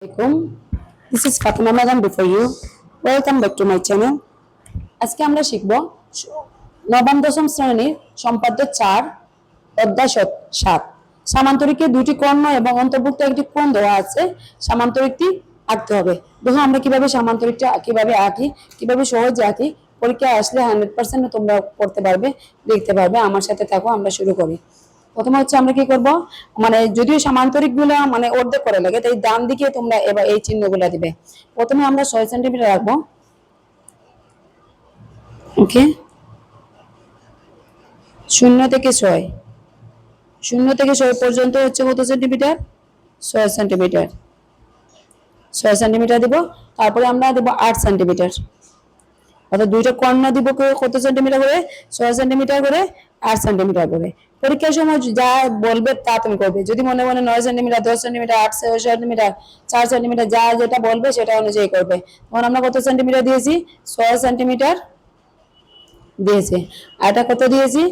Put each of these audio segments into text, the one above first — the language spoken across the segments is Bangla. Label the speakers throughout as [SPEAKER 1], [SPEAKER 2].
[SPEAKER 1] This is Fatima Madam before you. Welcome back to my channel. আজকে আমরা শিখব নবম, দশম শ্রেণির সম্পাদ্য চার, অধ্যায় সাত সামান্তরিকে দুটি কর্ণ এবং অন্তর্ভুক্ত একটি কোণ দেওয়া আছে। সামান্তরিকটি আঁকতে হবে। দেখো আমরা কীভাবে সামান্তরিকটা কীভাবে আঁকি, কীভাবে সহজে আঁকি। পরীক্ষায় আসলে হান্ড্রেড পার্সেন্ট তোমরা করতে পারবে লিখতে পারবে। আমার সাথে থাকো, আমরা শুরু করি। প্রথমে হচ্ছে আমরা কি করব? মানে যদিও সামান্তরিকগুলো মানে অর্ধেক করে লাগে, তাই ডান দিকে তোমরা এবার এই চিহ্নগুলো দিবে। প্রথমে আমরা ছয় সেন্টিমিটার রাখব। ওকে? শূন্য থেকে ছয়। শূন্য থেকে ছয় পর্যন্ত হচ্ছে কত সেন্টিমিটার? ছয় সেন্টিমিটার। ছয় সেন্টিমিটার দিব, তারপরে আমরা দেবো আট সেন্টিমিটার। অর্থাৎ দুইটা কর্ণ দিব কত সেন্টিমিটার করে? ছয় সেন্টিমিটার করে, আট সেন্টিমিটার করে। পরীক্ষার সময় যা বলবে তা তুমি করবে। যদি মনে মনে নয় সেন্টিমিটার দশ সেন্টিমিটার আট সেন্টিমিটার চার সেন্টিমিটার যা যেটা বলবে সেটা অনুযায়ী করবে। তখন আমরা কত সেন্টিমিটার দিয়েছি? ছয় সেন্টিমিটার দিয়েছি। আর এটা কত দিয়েছি?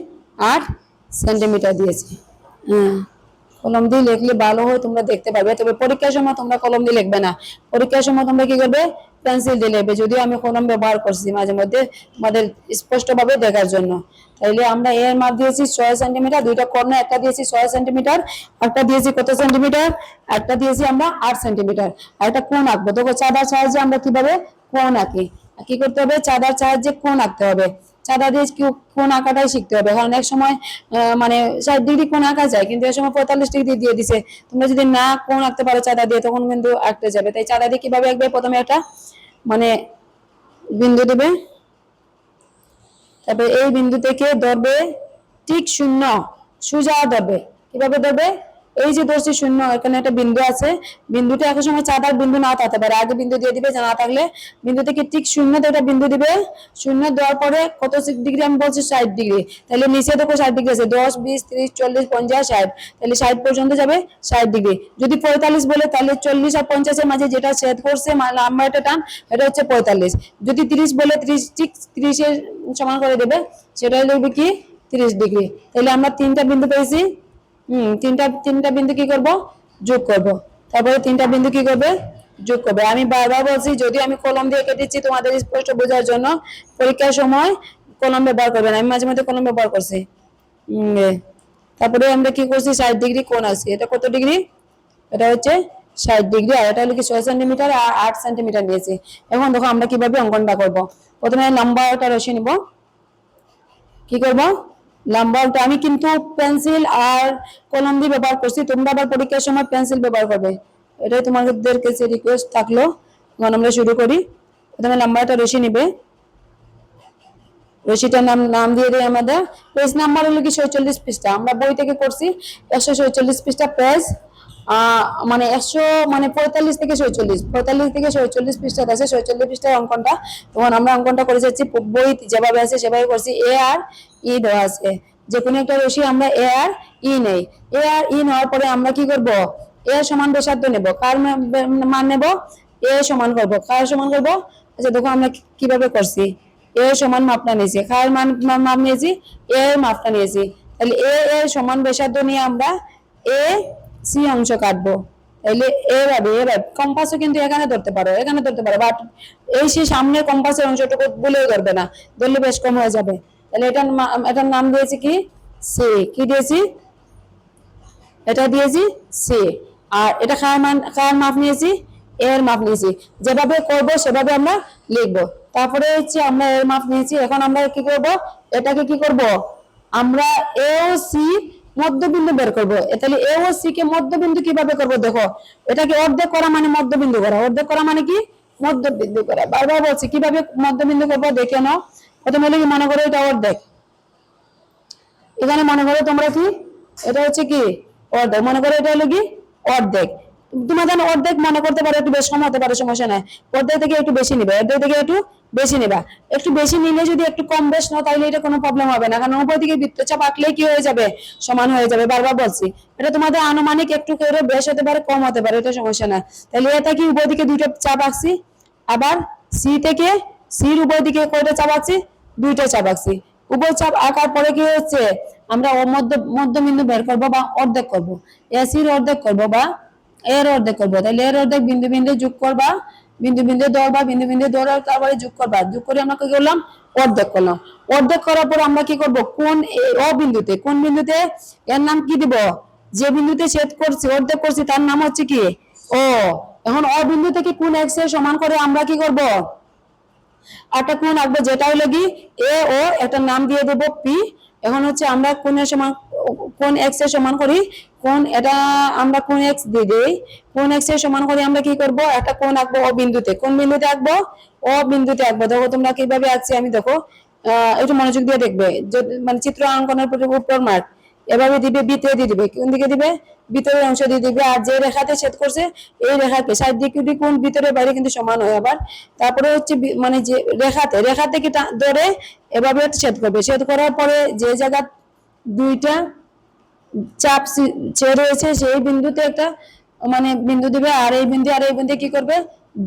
[SPEAKER 1] আট সেন্টিমিটার দিয়েছি। হ্যাঁ। কলম দিয়ে লিখলে ভালো হয়, তোমরা দেখতে পারবে। তবে পরীক্ষার সময় তোমরা কলম দিয়ে লিখবে না। পরীক্ষার সময় তোমরা কি করবে? পেন্সিল দিয়ে লিখবে। যদিও আমি কলম ব্যবহার করছি মাঝে মধ্যে, তোমাদের স্পষ্টভাবে দেখার জন্য। তাইলে আমরা এর মাপ দিয়েছি ছয় সেন্টিমিটার, দুইটা কর্ণ, একটা দিয়েছি ছয় সেন্টিমিটার, একটা দিয়েছি কত সেন্টিমিটার? একটা দিয়েছি আমরা আট সেন্টিমিটার। আর একটা কোন আঁকবো। দেখো চাঁদার সাহায্যে আমরা কীভাবে কোন আঁকি? কি করতে হবে? চাঁদার সাহায্যে কোন আঁকতে হবে। চাঁদা দিয়ে কেউ কোন আঁকাটাই শিখতে হবে। কারণ এক সময় মানে ষাট ডিগ্রি কোন আঁকা যায়, কিন্তু এক সময় পঁয়তাল্লিশ ডিগ্রি দিয়ে দিছে। তোমরা যদি না কোন আঁকতে পারো চাঁদা দিয়ে, তখন কিন্তু আঁকতে যাবে। তাই চাঁদা দিয়ে কীভাবে আঁকবে? প্রথমে একটা মানে বিন্দু দেবে। তারপরে এই বিন্দু থেকে ধরবে? ঠিক শূন্য, সোজা ধরবে। কীভাবে ধরবে? এই যে ধরছি শূন্য, এখানে একটা বিন্দু আছে। বিন্দুটা এক সময় চাঁদার বিন্দু না থাকতে পারে। আগে বিন্দু দিয়ে দিবে না থাকলে বিন্দু থেকে ঠিক শূন্য একটা বিন্দু দিবে? শূন্য দেওয়ার পরে কত ডিগ্রি আমি বলছি ষাট ডিগ্রি তাহলে নিচে দেখো ষাট ডিগ্রি আছে। দশ, বিশ, ত্রিশ, চল্লিশ, পঞ্চাশ, ষাট। তাহলে ষাট পর্যন্ত যাবে ষাট ডিগ্রি যদি পঁয়তাল্লিশ বলে, তাহলে চল্লিশ আর পঞ্চাশের মাঝে যেটা ছেদ করছে লম্বা একটা টান এটা হচ্ছে পঁয়তাল্লিশ। যদি তিরিশ বলে, ত্রিশ, ঠিক ত্রিশের সমান করে দেবে, সেটা লিখবে কি? তিরিশ ডিগ্রি তাহলে আমরা তিনটা বিন্দু পেয়েছি। হম, তিনটা তিনটা বিন্দু কি করব? যোগ করব। তারপরে তিনটা বিন্দু কি করবে? যোগ করবে। আমি বারবার বলছি, যদি আমি কলম দিয়ে দিচ্ছি, তোমাদের স্পষ্ট বোঝার জন্য পরীক্ষার সময় কলম ব্যবহার করবেন আমি মাঝে মধ্যে কলম ব্যবহার করছি। তারপরে আমরা কি করছি? ষাট ডিগ্রি কোন আছে এটা কত ডিগ্রি? এটা হচ্ছে ষাট ডিগ্রি। আর এটা হলো কি ছয় সেন্টিমিটার আর আট সেন্টিমিটার নিয়েছি। এখন দেখো আমরা কীভাবে অঙ্কনটা করব। প্রথমে লম্বা একটা রশি নিব। কি করব? লম্বাটা আমি কিন্তু পেন্সিল আর কলম দিয়ে ব্যবহার করছি। তোমরা আবার পরীক্ষার সময় পেন্সিল ব্যবহার করবে। এটাই তোমাদের কাছে রিকোয়েস্ট থাকল, এখন আমরা শুরু করি। প্রথমে লম্বাটা রশি নিবে। রশিটার নাম নাম দিয়ে দিই আমাদের। পেজ নাম্বার হলো কি ছয়চল্লিশ পৃষ্ঠা। আমরা বই থেকে করছি একশো ছয়চল্লিশ পৃষ্ঠা পেজ মানে একশো মানে পঁয়তাল্লিশ থেকে ছয়চল্লিশ, পঁয়তাল্লিশ থেকে ছয়চল্লিশ পৃষ্ঠা আছে ছয়চল্লিশ পৃষ্ঠার অঙ্কনটা, তখন আমরা অঙ্কনটা করে যাচ্ছি বই যেভাবে আছে সেভাবে করছি, এ আর ই দেওয়া আছে। যে কোনো একটা রশি আমরা এ আর ই নেই। এ আর ই নেওয়ার পরে আমরা কি করব? এ সমান ব্যাসার্ধ নেব। কার মান নেব? এ সমান করব। কার সমান করব? আচ্ছা দেখো আমরা কীভাবে করছি? এ সমান মাপটা নিয়েছি। কার মান মাপ নিয়েছি? এ মাপটা নিয়েছি। তাহলে এ এর সমান ব্যাসার্ধ নিয়ে আমরা এ সি অংশ কাটবো। তাহলে এভাবে এভাবে। কম্পাসও কিন্তু এখানে ধরতে পারো, এখানে ধরতে পারো। বাট এই সে সামনে কম্পাসের অংশটুকু বলেও ধরবে না। ধরলে বেশ কম হয়ে যাবে। তাহলে এটার এটার নাম দিয়েছি কি? সি। কি দিয়েছি? এটা দিয়েছি সি। আর এটা খায় মান খায় মাপ নিয়েছি, এর মাপ নিয়েছি। যেভাবে করব সেভাবে আমরা লিখব। তারপরে হচ্ছে আমরা এর মাপ নিয়েছি। এখন আমরা কি করব? এটাকে কি করব? আমরা এ ও সি মধ্যবিন্দু বের করব। তাহলে এ ও সি কে মধ্যবিন্দু কীভাবে করব দেখো? এটাকে অর্ধেক করা মানে মধ্যবিন্দু করা। অর্ধেক করা মানে কি? মধ্যবিন্দু করা। বারবার বলছি, কীভাবে মধ্যবিন্দু করব দেখে নাও। প্রথমে হলো কি মনে করো এটা অর্ধেক। এখানে মনে করো তোমরা কি? এটা হচ্ছে কি? অর্ধেক। মনে করো এটা হলো কি? অর্ধেক। তোমরা জানো অর্ধেক মনে করতে পারো, একটু বেশ কম হতে পারে, সমস্যা নাই। অর্ধেক থেকে একটু বেশি নিবে অর্ধেক থেকে একটু বেশি নিবা। একটু বেশি নিলে যদি একটু কম বেশ নাও তাহলে এটা কোনো প্রবলেম হবে না। কারণ উপর দিকে বৃত্তচাপ আঁকলে কি হয়ে যাবে? সমান হয়ে যাবে, বারবার বলছি। এটা তোমাদের আনুমানিক একটু করে বেশ হতে পারে, কম হতে পারে, এটা সমস্যা না তাহলে এটা কি উপর দিকে দুইটা চাপ আঁকছি? আবার সি থেকে সির উপর দিকে কয়টা চাপ আঁকছি? দুইটা চাপ আঁকছি। উপর চাপ আঁকার পরে কি হচ্ছে? আমরা মধ্য মধ্যবিন্দু বের করব বা অর্ধেক করব। এসির অর্ধেক করব বা এর অর্ধেক করব তাহলে এর অর্ধেক বিন্দু বিন্দু যোগ করবা, বিন্দু বিন্দু ধরবা, বিন্দু বিন্দু ধরে তারপরে যোগ করবা। যোগ করে আমরা কি করলাম? অর্ধেক করলাম। অর্ধেক করার পর আমরা কি করব? কোন অ বিন্দুতে, কোন বিন্দুতে? এর নাম কি দিব? যে বিন্দুতে ছেদ করছি, অর্ধেক করছি, তার নাম হচ্ছে কি? ও এখন অ বিন্দু থেকে কোন এক্সের সমান করে আমরা কি করব? একটা কোন আঁকবো যেটা হলো কি? এ, ও, একটা নাম দিয়ে দেবো, পি। এখন হচ্ছে আমরা কোণের সমান কোন এক্সের সমান করি? কোন এটা আমরা কোন এক্স দিয়ে দিই? কোন এক্সের সমান করে আমরা কি করব? একটা কোন আঁকবো ও বিন্দুতে। কোন বিন্দুতে আঁকবো? ও বিন্দুতে আঁকবো। দেখো তোমরা কীভাবে আঁকছি আমি দেখো। একটু মনোযোগ দিয়ে দেখবে। মানে চিত্র অঙ্কনের উপর মার্ক। এভাবে দিবে ভিতরে দিয়ে দিবে। কোন দিকে দিবে? ভিতরের অংশ দিয়ে দিবে। আর যে রেখাতে ছেদ করছে, এই রেখাকে সাইড দিকে কোন ভিতরে বাইরে কিন্তু সমান হয় আবার। তারপরে হচ্ছে মানে যে রেখাতে রেখা থেকে টা- ধরে এভাবে ছেদ করবে। ছেদ করার পরে যে জায়গা দুইটা চাপ যে রয়েছে সেই বিন্দুতে একটা মানে বিন্দু দিবে, আর এই বিন্দু, আর এই বিন্দু কি করবে?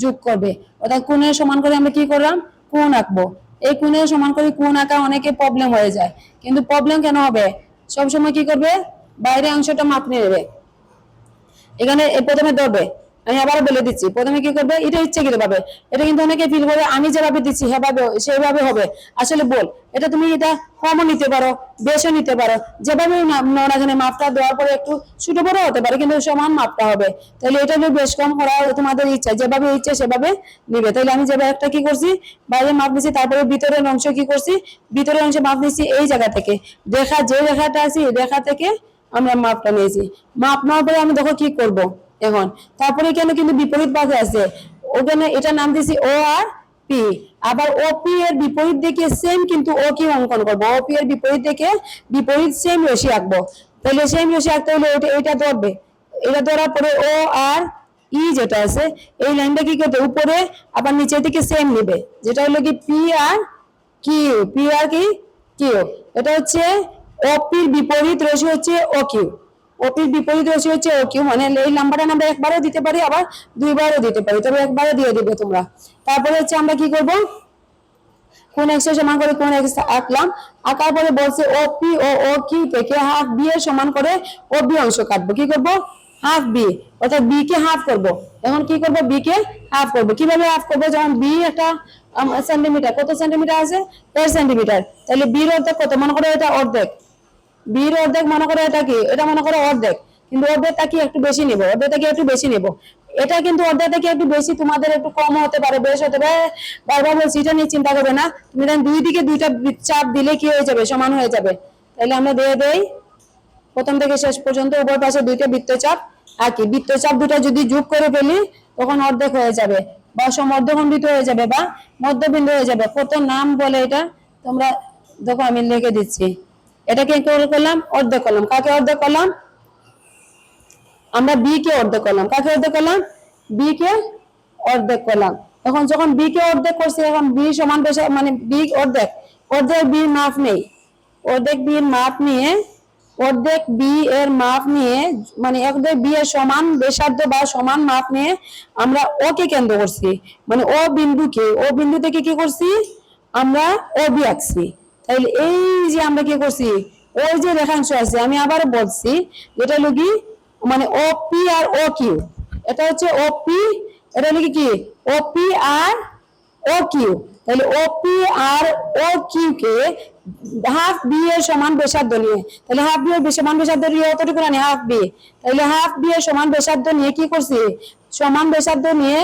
[SPEAKER 1] যোগ করবে। অর্থাৎ কোণের সমান করে আমরা কি করলাম? কোণ আঁকবো। এই কোণের সমান করে কোণ আঁকা অনেকে প্রবলেম হয়ে যায়। কিন্তু প্রবলেম কেন হবে? সবসময় কি করবে? বাইরে অংশটা মাপ নিয়ে নেবে। এখানে প্রথমে ধরবে। আমি আবার বলে দিচ্ছি, প্রথমে কি করবে? এটা ইচ্ছে কি ভাবে এটা কিন্তু অনেকে ফিল করে, আমি যেভাবে দিচ্ছি হেভাবে সেভাবে হবে। আসলে বল, এটা তুমি এটা কমও নিতে পারো, বেশও নিতে পারো। যেভাবে নাও মাপটা দেওয়ার পরে একটু ছোট বড় হতে পারে, কিন্তু সমান মাপটা হবে। তাহলে এটা বেশ কম করা তোমাদের ইচ্ছা। যেভাবে ইচ্ছে, সেভাবে নিবে। তাহলে আমি যেভাবে একটা কি করছি, বাইরে মাপ নিচ্ছি তারপরে ভিতরের অংশ কি করছি, ভিতরের অংশে মাপ নিচ্ছি এই জায়গা থেকে। রেখা যে রেখাটা আছে রেখা থেকে আমরা মাপটা নিয়েছি। মাপ নেওয়ার পরে আমি দেখো কি করব? এখন। তারপরে কেন কিন্তু বিপরীত পাশে আছে? ওখানে এটা নাম দিয়েছি ও আর পি আবার ও পি এর বিপরীত দিকে সেম কিন্তু ও কি অঙ্কন করব। ও পি এর বিপরীত দিকে বিপরীত সেম রশি আঁকবো। তাহলে সেম রশি আঁকতে হলে এটা এটা ধরবে। এটা ধরার পরে ও আর ই যেটা আছে, এই লাইনটা কি করতে উপরে, আবার নিচের দিকে সেম নেবে। যেটা হলো কি P R Q P R কি কিউ এটা হচ্ছে অপির বিপরীত রশি হচ্ছে ও কিউ অপির বিপরীত রশি হচ্ছে ও কিউ মানে এই নাম্বারটা আমরা একবারও দিতে পারি, আবার দুইবারও দিতে পারি। তবে একবারও দিয়ে দিবে তোমরা। তারপরে হচ্ছে আমরা কি করব? কোন এক্সের সমান করে কোন এক্স আঁকলাম। আঁকার পরে বলছে ও পি ও ও কিউ থেকে হাফ বি এর সমান করে ও বি অংশ কাটবো। কি করব? হাফ বি অর্থাৎ বি কে হাফ করব। এখন কি করব? বি কে হাফ করব। কীভাবে হাফ করব? যেমন বি একটা সেন্টিমিটার কত সেন্টিমিটার আছে? দেড় সেন্টিমিটার তাহলে বির অর্ধেক কত? মনে করো এটা অর্ধেক। বির অর্ধেক মনে করো এটা কি? এটা মনে করো অর্ধেক। কিন্তু অর্ধেকটা কি একটু বেশি নিব? অর্ধেকটা কি একটু বেশি নেব? এটা কিন্তু অর্ধেক থেকে একটু বেশি? তোমাদের একটু কম হতে পারে, বেশ হতে পারে। বারবার বলছি, এটা নিয়ে চিন্তা করবে না। তুমি দুই দিকে দুইটা চাপ দিলে কি হয়ে যাবে? সমান হয়ে যাবে। তাহলে আমরা দিয়ে দেই। প্রথম থেকে শেষ পর্যন্ত উভয় পাশে দুইটা বৃত্তচাপ আঁকি বৃত্তচাপ দুটো যদি যোগ করে ফেলি, তখন অর্ধেক হয়ে যাবে। বা সমর্ধখণ্ডিত হয়ে যাবে বা মধ্যবিন্দু হয়ে যাবে। কত নাম বলে এটা। তোমরা দেখো, আমি লিখে দিচ্ছি। এটাকে কি করলাম? অর্ধেক করলাম কাকে অর্ধেক করলাম আমরা বি কে অর্ধেক করলাম কাকে অর্ধেক করলাম বি কে অর্ধেক করলাম এখন যখন বি কে অর্ধেক করছি, এখন বি সমান মানে বি অর্ধেক। অর্ধেক বি মাপ নেই। অর্ধেক বি এর মাপ নিয়ে, অর্ধেক বি এর মাপ নিয়ে মানে অর্ধেক বি এর সমান ব্যাসার্ধ বা সমান মাপ নিয়ে আমরা ও কে কেন্দ্র করছি। মানে ও বিন্দুকে ও বিন্দু থেকে কি করছি? আমরা ও বি আঁকছি তাইলে এই যে আমরা কি করছি? ওই যে রেখাংশ আছে, আমি আবার বলছি যেটা হলো কি? মানে ও পি আর ও কিউ এটা হচ্ছে ও পি এটা হলো কি? ও পি আর ও কিউ তাহলে ও পি আর ও কিউ কে হাফ বি এর সমান ব্যাসার্ধ নিয়ে। তাহলে হাফ বি এর সমান ব্যাসার্ধ নিয়ে কতটুকু জানি হাফ বি তাহলে হাফ বি এর সমান ব্যাসার্ধ নিয়ে কি করছি? সমান ব্যাসার্ধ নিয়ে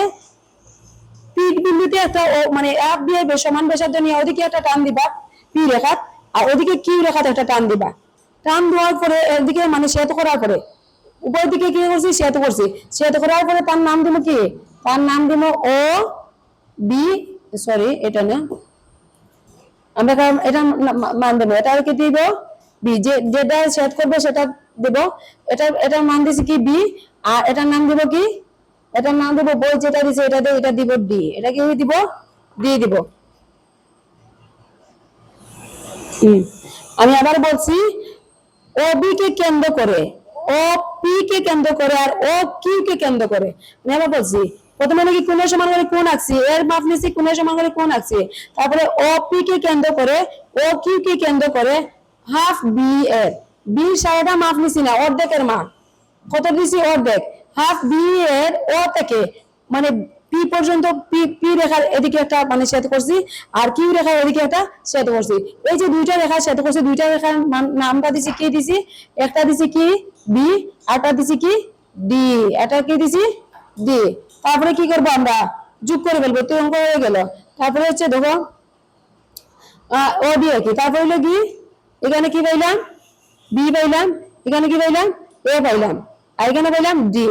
[SPEAKER 1] পিক বিন্দুতে একটা মানে হাফ বি এর সমান ব্যাসার্ধ নিয়ে ওদিকে একটা টান দিবা। পি রেখাত আর ওদিকে কিউ রেখাতে একটা টান দিবা? টান দেওয়ার পরে এদিকে মানে সেতু করার পরে উপরের দিকে কি করছি সেতু করছি সেতু করার পরে তার নাম দিব কি? তার নাম দিব ও বি সরি এটা না? আমরা এটা মান দেবো। এটা কি দিব? বি। যে, যেটা সেট করবে সেটা দেব। এটা এটার মান দিছি কি বি? আর এটার নাম দিব কি? এটার নাম দিব বই যেটা দিছে, এটা এটা দিব ডি। এটা কি দিব? ডি দিব হুম। আমি আবার বলছি ও বি কে কেন্দ্র করে ও পি কে কেন্দ্র করে আর ও কিউ কে কেন্দ্র করে। আমি আবার বলছি, প্রথমে নাকি কোণের সমান করে কোণ আঁকছি? এর মাপ নিচ্ছি কোণের সমান করে কোণ আঁকছি? তারপরে ও পি কে কেন্দ্র করে ও কিউ কে কেন্দ্র করে হাফ বি এর। বি সারাটা মাপ নিছি না, অর্ধেকের মাপ। কত দিছি অর্ধেক। হাফ বি এর ও থেকে মানে পি পর্যন্ত পি পি রেখার এদিকে একটা মানে সেতু করছি, আর কিউ রেখার এদিকে একটা সেতু করছি। এই যে দুইটা রেখা সেতু করছি, দুইটা রেখার নামটা দিছি কি দিছি? একটা দিছি কি? বি আরটা দিছি কি? ডি। এটা কি দিছি? ডি। তারপরে কি করব আমরা? যোগ করে ফেলব তুই অঙ্ক হয়ে গেল। তারপরে হচ্ছে দেখো ও ডি কি? তারপরে হলো কি? এখানে কি পাইলাম? বি পাইলাম। এখানে কি পাইলাম? এ পাইলাম। আর এখানে পাইলাম ডি।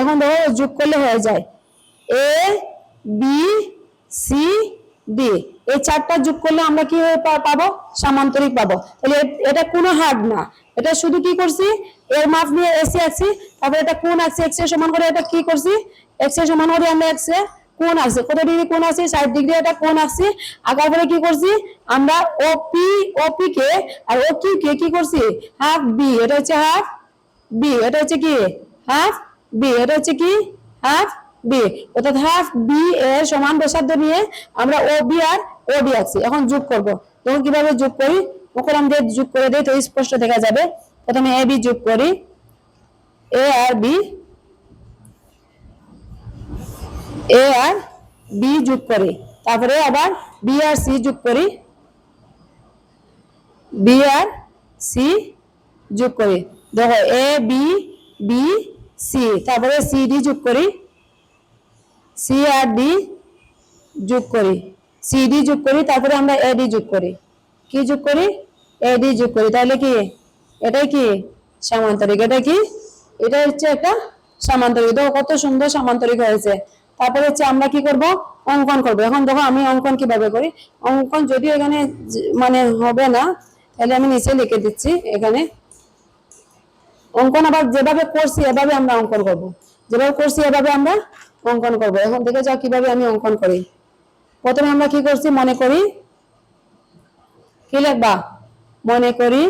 [SPEAKER 1] এখন দেখো যোগ করলে হয়ে যায়। এ বি সি ডি এই চারটা যোগ করলে আমরা কি পাবো? সামান্তরিক পাবো। তাহলে এটা কোনো হার্ড না। এটা শুধু কি করছি? এর মাপ নিয়ে এসে আছি তারপরে এটা কোন আছে এক্সের সমান করে এটা কি করছি? এক্সের সমান করে আমরা এক্স এ কোন আছে কত ডিগ্রি কোন আছে ষাট ডিগ্রি এটা কোন আছে আঁকার পরে কি করছি? আমরা ওপি ওপি কে আর ও কিউ কে কি করছি? হাফ বি এটা হচ্ছে হাফ বি এটা হচ্ছে কি? হাফ বি এটা হচ্ছে কি? হাফ বি অর্থাৎ হাফ বি এর সমান ব্যাসার্ধ নিয়ে আমরা ও বি আর ও ডি আছি এখন যোগ করব। তখন কীভাবে যোগ করি? তখন আমরা যোগ করে দিই তো স্পষ্ট দেখা যাবে। প্রথমে এ বি যোগ করি। এ আর বি এ আর বি যোগ করি। তারপরে আবার বি আর সি যোগ করি। বি আর সি যোগ করি। দেখো এ বি বি সি তারপরে সি ডি যোগ করি। সি আর ডি যোগ করি। সি ডি যোগ করি, তারপরে আমরা এ ডি যোগ করি। কি যোগ করি? এ ডি যোগ করি। তাহলে কি? এটাই কি? সামান্তরিক। এটা কি? এটা হচ্ছে একটা সামান্তরিক। দেখো কত সুন্দর সামান্তরিক হয়েছে। তারপরে হচ্ছে আমরা কি করব? অঙ্কন করব। এখন দেখো আমি অঙ্কন কীভাবে করি? অঙ্কন যদিও এখানে মানে হবে না, তাহলে আমি নিচে লিখে দিচ্ছি এখানে। অঙ্কন আবার যেভাবে করছি, এভাবে আমরা অঙ্কন করব। যেভাবে করছি, এভাবে আমরা অঙ্কন করব। এখন দেখে যাও কীভাবে আমি অঙ্কন করি। প্রথমে আমরা কি করছি, মনে করি, কি লিখবা? মনে করি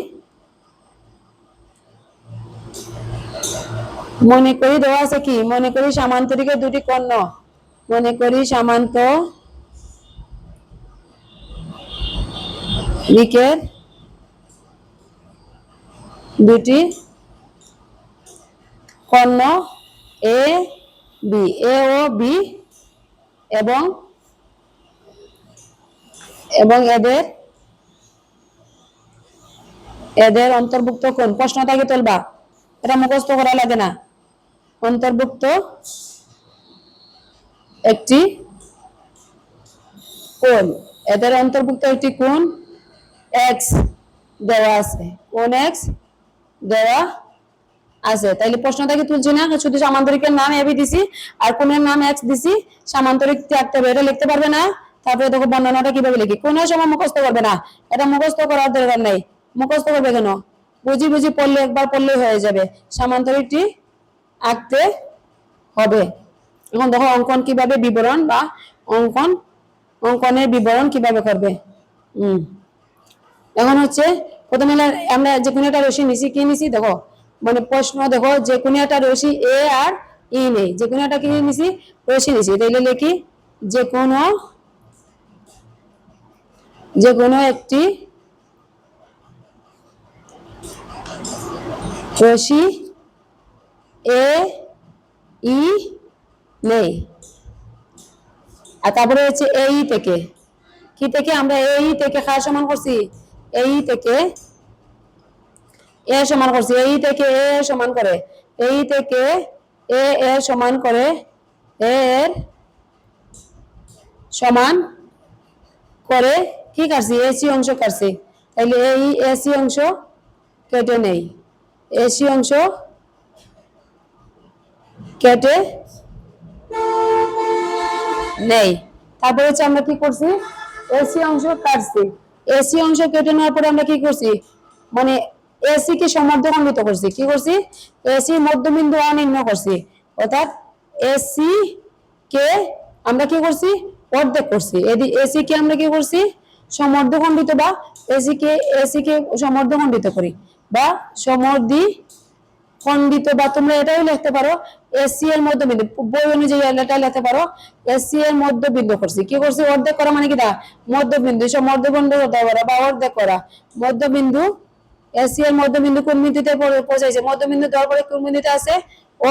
[SPEAKER 1] মনে করি দেওয়া আছে কি? মনে করি সামান্তরিকের দুটি কর্ণ। মনে করি সামান্ত দিকের দুটি কর্ণ। A B A O B এবং এবং এদের এদের অন্তর্ভুক্ত কোন প্রশ্নটাকে তুলবা। এটা মুখস্থ করা লাগে না। অন্তর্ভুক্ত একটি কোন এদের অন্তর্ভুক্ত একটি কোন এক্স দেওয়া আছে। কোন এক্স দেওয়া আছে। তাইলে প্রশ্নটা কি তুলছি না, শুধু সামান্তরিকের নাম এবি দিছি আর কোণের নাম এক্স দিছি সামান্তরিক থাকতে হবে? এটা লিখতে পারবে না। তারপরে দেখো বর্ণনাটা কীভাবে লিখি? কোণের সময় মুখস্থ করবে না। এটা মুখস্থ করার দরকার নাই। মুখস্থ করবে কেন? বুঝি বুঝি পড়লে একবার পড়লে হয়ে যাবে। সামান্তরিকটি আঁকতে হবে। এখন দেখো অঙ্কন কীভাবে বিবরণ বা অঙ্কন, অঙ্কনের বিবরণ কীভাবে করবে? হুম এখন হচ্ছে প্রথমে আমরা যে কোনো একটা রশি নিছি, কি নিছি দেখো? মানে প্রশ্ন দেখো, যে কোনো একটা রশি এ আর ই নেই। যে কোনো একটা কি নিছি? রশি নিছি। তাইলে লিখি, যে কোনো যে কোনো একটি রশি এ ই নেই। আর তারপরে হচ্ছে এই থেকে। কি থেকে? আমরা এই থেকে খাওয়া সমান করছি। এই থেকে এ সমান করছি, এই থেকে এ সমান করে, এই থেকে এ এ সমান করে, এ এর সমান করে কি কাটছি? এসি অংশ কাটছি। তাইলে এই এসি অংশ কেটে নেই। এসি অংশ কেটে নেই। তারপরে হচ্ছে আমরা কি করছি? এসি অংশ কাটছি। এসি অংশ কেটে নেওয়ার পরে আমরা কি করছি? মানে এসি কে সমর্থখণ্ডিত করছি। কি করছি? এসি মধ্যবিন্দু অনির্ণয় করছি। অর্থাৎ এসি কে আমরা কি করছি? অর্ধেক করছি। এসি কে আমরা কি করছি? সমর্ধখণ্ডিত বা এসি কে এসি কে সমর্ধখণ্ডিত করি বা সমর্ধি খণ্ডিত বা তোমরা এটাও লিখতে পারো এসি এর মধ্যবিন্দু, বই অনুযায়ী এটা লিখতে পারো এসি এর মধ্যবিন্দু করছি। কি করছি? অর্ধেক করা মানে কি দা মধ্যবিন্দু সব মধ্যবিন্দু হতে পারে বা অর্ধেক করা। মধ্যবিন্দু এসি মধ্যবিন্দু কোন বিন্দুতে পৌঁছাইছে? মধ্যবিন্দু কোন বিন্দুতে আছে?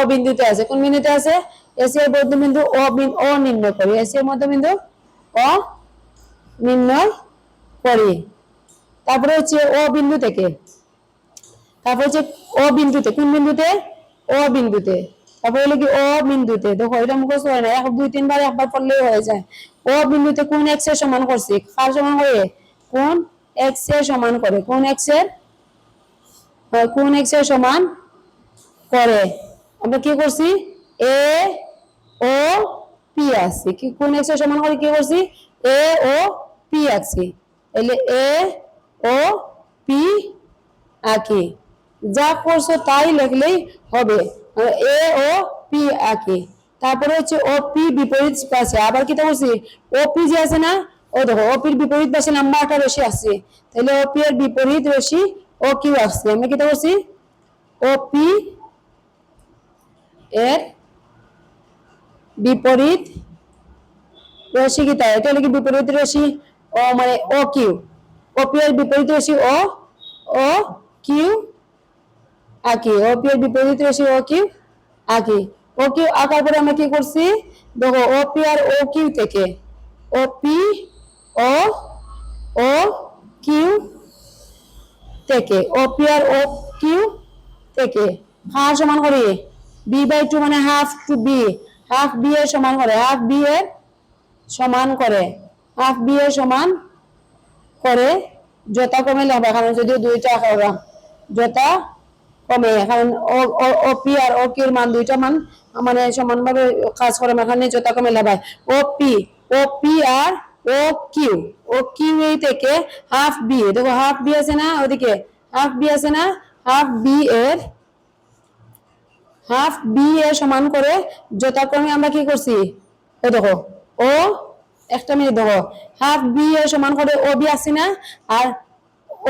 [SPEAKER 1] বিন্দুতে আছে। কোন বিন্দুতে আছে? এসি মধ্যবিন্দু করি মধ্যবিন্দু নির্ণয় করি। তারপরে হচ্ছে বিন্দু থেকে। হচ্ছে বিন্দুতে। কোন বিন্দুতে? ও বিন্দুতে। তারপর হলো কি ও বিন্দুতে। দেখো, এটা মুখস্থ হয় না। এক, দুই তিনবার একবার পড়লেই হয়ে যায়। ও বিন্দুতে কোন এক্সের সমান করছি? কার সমান করে? কোন এক্সের সমান করে? কোন এক্সের কোন এক্সের সমান করে? আমরা কি করছি? এ ও পি আসছি কি কোন এক্সের সমান করে কি করছি? এ ও পি আঁকছি। তাহলে এ ও পি আঁকি। যা করছ তাই লিখলেই হবে। এ ও পি আঁকি। তারপরে হচ্ছে ও পি বিপরীত পাশে। আবার কি করছি ও পি যে আছে না, ও দেখো ও পির বিপরীত পাশে নাম্বার একটা রশি আসছে তাহলে ও পি এর বিপরীত রশি ও কিউ আসছে আমরা কি করছি? ও পি এর বিপরীত রশি কি তাই? এটা হলো কি বিপরীত রশি ও মানে ও কিউ ও এর বিপরীত রশি ও ও কিউ আঁকি। ও পি এর বিপরীত রশি ও কিউ আঁকি। ও কিউ আঁকার পরে আমরা কি করছি? দেখো ও পি আর ও কিউ থেকে ও পি ও ও কিউ থেকে ও পি আর ও কিউ থেকে হার সমান করি বি বাই টু মানে half two B half B এর সমান করে হাফ বি এর সমান করে হাফ বি এর সমান করে, যথা কমে লেখা এখানে যদিও দুইটা আঁকা যথা কমে, কারণ ও পি আর ও কিউর মান দুইটা মান মানে সমানভাবে কাজ করে এখানে যথা কমে লেখায় ও পি ও পি আর ও কিউ ও কিউ এই থেকে হাফ বি দেখো হাফ বি আছে না? ওদিকে হাফ বি আছে না? হাফ বি এর হাফ বি এর সমান করে যথাক্রমে আমরা কি করছি? ও দেখো ও একটা মিনিট দেখো হাফ বি এর সমান করে ও বি আসছি না? আর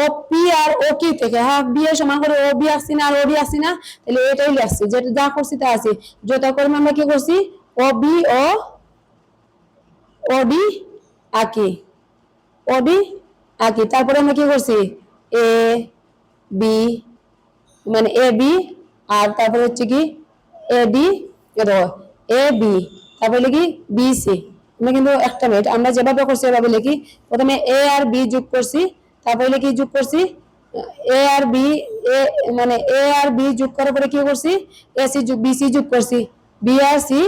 [SPEAKER 1] ও পি আর ও কিউ থেকে হাফ বি এর সমান করে ও বি আসছি না? আর ও বি আসছি না? তাহলে এটাই আসছে যেটা যা করছি তা আছে। যথাক্রমে আমরা কি করছি? ও বি ও ওডি আঁকি। ওডি আঁকি। তারপরে আমরা কি করছি? এ, বি মানে এ, বি, আর তারপরে হচ্ছে কি, এ ডি এ, বি, তারপরে লিখি বি, সি। আমরা কিন্তু একটা মিনিট, আমরা যেভাবে করছি এভাবে লিখি। প্রথমে এ আর বি যোগ করছি, তারপরে লিখি যোগ করছি, এ আর বি, এ মানে এ আর বি যোগ করার পরে কি করছি? এ সি যোগ, বি সি যোগ করছি, বি আর সি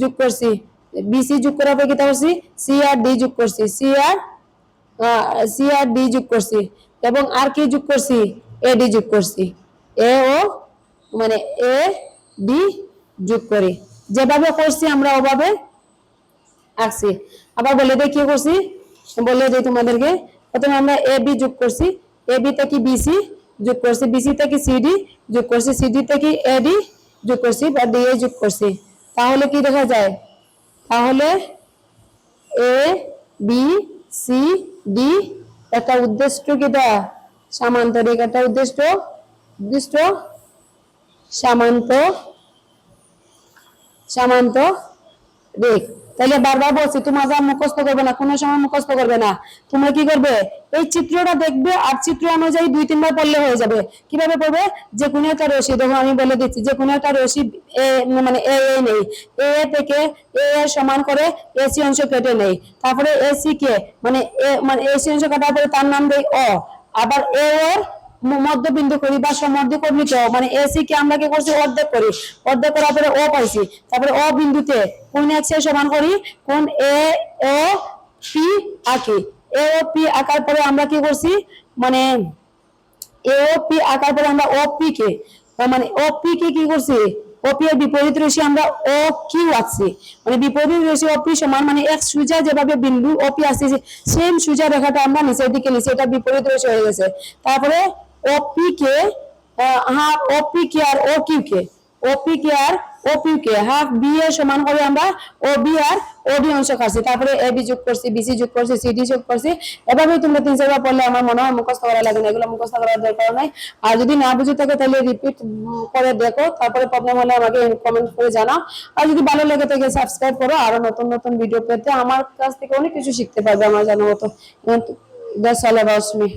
[SPEAKER 1] যোগ করছি। বি সি যোগ করার পরে কি করছি? সি আর ডি যোগ করছি। সি আর সি আর ডি যোগ করছি। এবং আর কি যোগ করছি? এ ডি যোগ করছি। এ ও মানে এ ডি যোগ করি। যেভাবে করছি আমরা ওভাবে আঁকছি। আবার বলে দিই কি করছি? বলে দিই তোমাদেরকে। প্রথমে আমরা এ বি যোগ করছি। এ বি থেকে বিসি যোগ করছি? বিসি থেকে সিডি যোগ করছি? সিডি থেকে এডি যোগ করছি বা ডিএ যোগ করছি। তাহলে কি দেখা যায়? তাহলে এ বি সি ডি একটা উদ্দেশ্য কিটা সামান্তরিক একটা উদ্দেশ্য উদ্দেশ্য সামান্ত সামান্ত রেখ তাহলে বারবার বলছি, তোমার যা মুখস্থ করবে না, কোনো সময় মুখস্থ করবে না। তোমরা কি করবে? এই চিত্রটা দেখবে আর চিত্র অনুযায়ী দুই, তিনবার পড়লে হয়ে যাবে। কীভাবে পড়বে? যে কোনো একটা রশি, দেখো আমি বলে দিচ্ছি, যে কোনো একটা রশি এ মানে এ এ নেই। এ এ থেকে এ এ সমান করে এসি অংশ কেটে নেই। তারপরে এসি কে মানে এ মানে এসি অংশ কাটার পরে তার নাম দেই অ। আবার এ এর মধ্যবিন্দু করি বা সমদ্বিকর্ণিত মানে এসি কে আমরা কি করছি? অর্ধেক করি। অর্ধেক করার পরে ও পাইছি। তারপরে ও বিন্দুতে কোন এক্সের সমান করি? কোন এ ও পি আঁকি। এ ও পি আঁকার পরে আমরা কি করছি? মানে এ ও পি আঁকার পরে আমরা ও পি কে মানে ও পি কে কি করছি? ও পি এর বিপরীত রশি আমরা ও কিউ আঁকছি। মানে বিপরীত রশি ও পি সমান মানে এক সুজা যেভাবে বিন্দু ও পি আসছে সেম সুজা রেখাটা আমরা নিচের দিকে নিচে এটা বিপরীত রশি হয়ে গেছে। তারপরে ও পি কে হাফ ও পি কে আর ও কিউ কে ও পি কে আর ও পি কে হাফ বি এর সমান করে আমরা ও বি আর ও ডি অংশ কাটছি তারপরে এ বি যোগ করছি বিসি যোগ করছি সিডি যোগ করছি। এভাবেই তোমরা তিন চারবার পড়লে আমার মনে হয় মুখস্থ করা লাগে না, এগুলো মুখস্থ করার দরকার নাই। আর যদি না বুঝে থাকে তাহলে রিপিট করে দেখো। তারপরে প্রবলেম হলে আমাকে কমেন্ট করে জানাও। আর যদি ভালো লেগে থাকে সাবস্ক্রাইব করো। আরও নতুন নতুন ভিডিও পেতে আমার কাছ থেকে অনেক কিছু শিখতে পারবে আমার জানার মতো দ্যাটস অল অ্যাবাউট মি